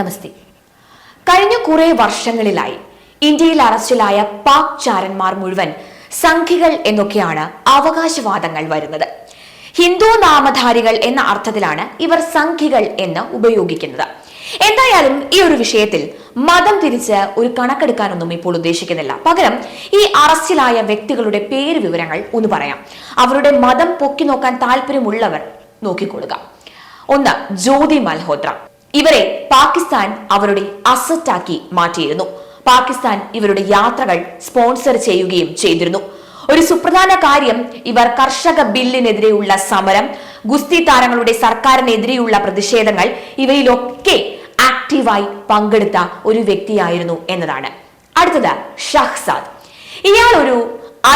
നമസ്തേ. കഴിഞ്ഞ കുറെ വർഷങ്ങളിലായി ഇന്ത്യയിൽ അറസ്റ്റിലായ പാക് ചാരന്മാർ മുഴുവൻ സംഖികൾ എന്നൊക്കെയാണ് അവകാശവാദങ്ങൾ വരുന്നത്. ഹിന്ദു നാമധാരികൾ എന്ന അർത്ഥത്തിലാണ് ഇവർ സംഖികൾ എന്ന് ഉപയോഗിക്കുന്നത്. എന്തായാലും ഈ ഒരു വിഷയത്തിൽ മതം തിരിച്ച് ഒരു കണക്കെടുക്കാനൊന്നും ഇപ്പോൾ ഉദ്ദേശിക്കുന്നില്ല. പകരം ഈ അറസ്റ്റിലായ വ്യക്തികളുടെ പേര് വിവരങ്ങൾ ഒന്ന് പറയാം. അവരുടെ മതം പൊക്കി നോക്കാൻ താല്പര്യമുള്ളവർ നോക്കിക്കൊള്ളുക. ഒന്ന് ജ്യോതി മൽഹോത്ര. ഇവരെ പാകിസ്ഥാൻ അവരുടെ അസറ്റാക്കി മാറ്റിയിരുന്നു. പാകിസ്ഥാൻ ഇവരുടെ യാത്രകൾ സ്പോൺസർ ചെയ്യുകയും ചെയ്തിരുന്നു. ഒരു സുപ്രധാന കാര്യം ഇവർ കർഷക ബില്ലിനെതിരെയുള്ള സമരം ഗുസ്തി താരങ്ങളുടെ സർക്കാരിനെതിരെയുള്ള പ്രതിഷേധങ്ങൾ ഇവയിലൊക്കെ ആക്റ്റീവായി പങ്കെടുത്ത ഒരു വ്യക്തിയായിരുന്നു എന്നതാണ്. അടുത്തത് ഷഹ്സാദ്. ഇയാൾ ഒരു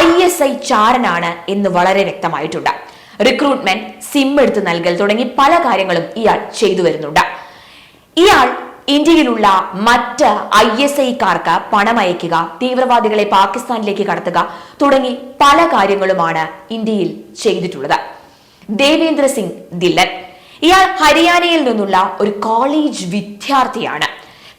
ഐ എസ് ഐ ചാരനാണ് എന്ന് വളരെ വ്യക്തമായിട്ടുണ്ട്. റിക്രൂട്ട്മെന്റ് സിം എടുത്ത് നൽകൽ തുടങ്ങി പല കാര്യങ്ങളും ഇയാൾ ചെയ്തു വരുന്നുണ്ട്. ഇയാൾ ഇന്ത്യയിലുള്ള മറ്റ് ഐ എസ് ഐക്കാർക്ക് പണം അയക്കുക തീവ്രവാദികളെ പാകിസ്ഥാനിലേക്ക് കടത്തുക തുടങ്ങി പല കാര്യങ്ങളുമാണ് ഇന്ത്യയിൽ ചെയ്തിട്ടുള്ളത്. ദേവേന്ദ്ര സിംഗ് ദില്ലൻ. ഇയാൾ ഹരിയാനയിൽ നിന്നുള്ള ഒരു കോളേജ് വിദ്യാർത്ഥിയാണ്.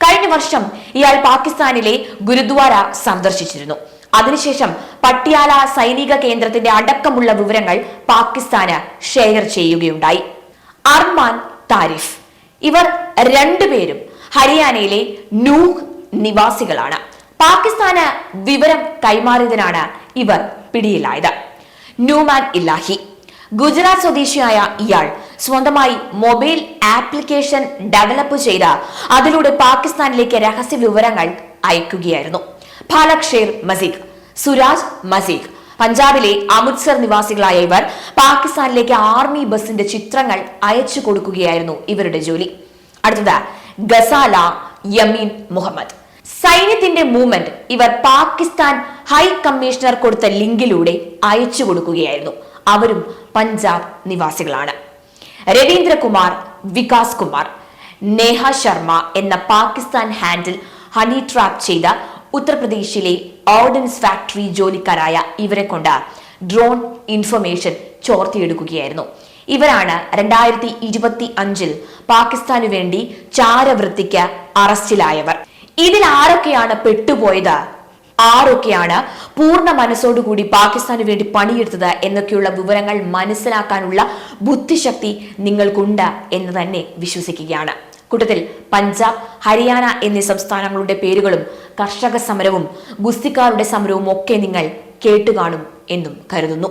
കഴിഞ്ഞ വർഷം ഇയാൾ പാകിസ്ഥാനിലെ ഗുരുദ്വാര സന്ദർശിച്ചിരുന്നു. അതിനുശേഷം പട്യാല സൈനിക കേന്ദ്രത്തിന്റെ അടക്കമുള്ള വിവരങ്ങൾ പാകിസ്ഥാന് ഷെയർ ചെയ്യുകയുണ്ടായി. അർമാൻ താരിഫ്. ഇവർ രണ്ടുപേരും ഹരിയാനയിലെ നൂഹ് നിവാസികളാണ്. പാകിസ്ഥാന് വിവരം കൈമാറിയതിനാണ് ഇവർ പിടിയിലായത്. ന്യൂമാൻ ഇല്ലാഹി. ഗുജറാത്ത് സ്വദേശിയായ ഇയാൾ സ്വന്തമായി മൊബൈൽ ആപ്ലിക്കേഷൻ ഡെവലപ്പ് ചെയ്ത് അതിലൂടെ പാകിസ്ഥാനിലേക്ക് രഹസ്യ വിവരങ്ങൾ അയക്കുകയായിരുന്നു. ഫാലക് ഷേർ മസീഖ് സുരാജ് മസീദ് പഞ്ചാബിലെ അമൃത്സർ നിവാസികളായ ഇവർ പാകിസ്ഥാനിലേക്ക് ആർമി ബസിന്റെ ചിത്രങ്ങൾ അയച്ചു കൊടുക്കുകയായിരുന്നു ഇവരുടെ ജോലി. അടുത്തത് ഗസാല യമീൻ മുഹമ്മദ്. സൈന്യത്തിന്റെ മൂവ്മെന്റ് ഇവർ പാകിസ്ഥാൻ ഹൈ കമ്മീഷണർ കൊടുത്ത ലിങ്കിലൂടെ അയച്ചു കൊടുക്കുകയായിരുന്നു. അവരും പഞ്ചാബ് നിവാസികളാണ്. രവീന്ദ്രകുമാർ വികാസ് കുമാർ നേഹ ശർമ്മ എന്ന പാകിസ്ഥാൻ ഹാൻഡിൽ ഹണി ട്രാപ്പ് ചെയ്ത ഉത്തർപ്രദേശിലെ ഓർഡൻസ് ഫാക്ടറി ജോലിക്കാരായ ഇവരെ കൊണ്ട് ഡ്രോൺ ഇൻഫർമേഷൻ ചോർത്തിയെടുക്കുകയായിരുന്നു. ഇവരാണ് രണ്ടായിരത്തി ഇരുപത്തി അഞ്ചിൽ പാകിസ്ഥാനു വേണ്ടി ചാരവൃത്തിക്ക് അറസ്റ്റിലായവർ. ഇതിൽ ആരൊക്കെയാണ് പെട്ടുപോയത്? ആരൊക്കെയാണ് പൂർണ മനസ്സോടുകൂടി പാകിസ്ഥാന് വേണ്ടി പണിയെടുത്തത് എന്നൊക്കെയുള്ള വിവരങ്ങൾ മനസ്സിലാക്കാനുള്ള ബുദ്ധിശക്തി നിങ്ങൾക്കുണ്ട് എന്ന് തന്നെ വിശ്വസിക്കുകയാണ്. കൂട്ടത്തിൽ പഞ്ചാബ് ഹരിയാന എന്നീ സംസ്ഥാനങ്ങളുടെ പേരുകളും കർഷക സമരവും ഗുസ്തിക്കാരുടെ സമരവും ഒക്കെ നിങ്ങൾ കേട്ടുകാണും എന്നും കരുതുന്നു.